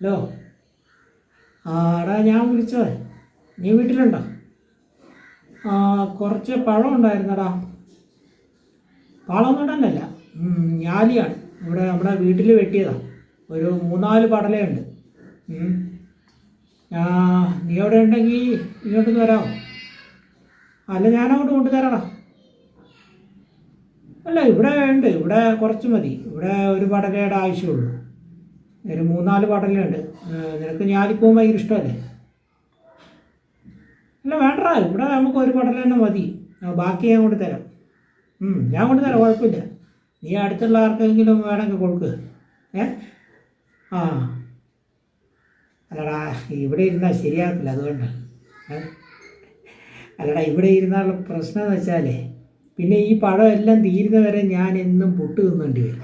Hello. ആടാ ഞാൻ വിളിച്ചത്. നീ വീട്ടിലുണ്ടോ? ആ കുറച്ച് പഴം ഉണ്ടായിരുന്നടാ. പാളമടനല്ല ഞാലിയാണ്. ഇവിടെ നമ്മുടെ വീട്ടിൽ വെട്ടിയതാണ് ഒരു മൂന്നാൽ പടലയുണ്ട് നീ അവിടെ ഉണ്ടെങ്കിൽ ഇങ്ങോട്ടൊന്ന് വരാമോ അല്ല ഞാനങ്ങോട്ട് കൊണ്ടുതരാടാ. അല്ല ഇവിടെ ഉണ്ട്. ഇവിടെ കുറച്ച് മതി. ഇവിടെ ഒരു പടലയുടെ ആവശ്യമുള്ളൂ. ഒരു മൂന്നാൽ ഉണ്ട്. നിനക്ക് ഞാലിപ്പൂവും ഭയങ്കര ഇഷ്ടമല്ലേ? അല്ല വേണ്ട ഇവിടെ നമുക്ക് ഒരു പടല തന്നെ മതി. ബാക്കി ഞാൻ കൊണ്ട് തരാം. ഞാൻ കൊണ്ട് തരാം. കുഴപ്പമില്ല. നീ അടുത്തുള്ള ആർക്കെങ്കിലും വേണമെങ്കിൽ കൊടുക്ക്. ഏ? ആ. അല്ലടാ ഇവിടെ ഇരുന്നാൽ ശരിയാകത്തില്ല അതുകൊണ്ട്. അല്ലടാ ഇവിടെ ഇരുന്നുള്ള പ്രശ്നം എന്ന് വെച്ചാലേ പിന്നെ ഈ പഴം എല്ലാം തീരുന്നവരെ ഞാൻ എന്നും പുട്ട് തിന്നേണ്ടി വരും.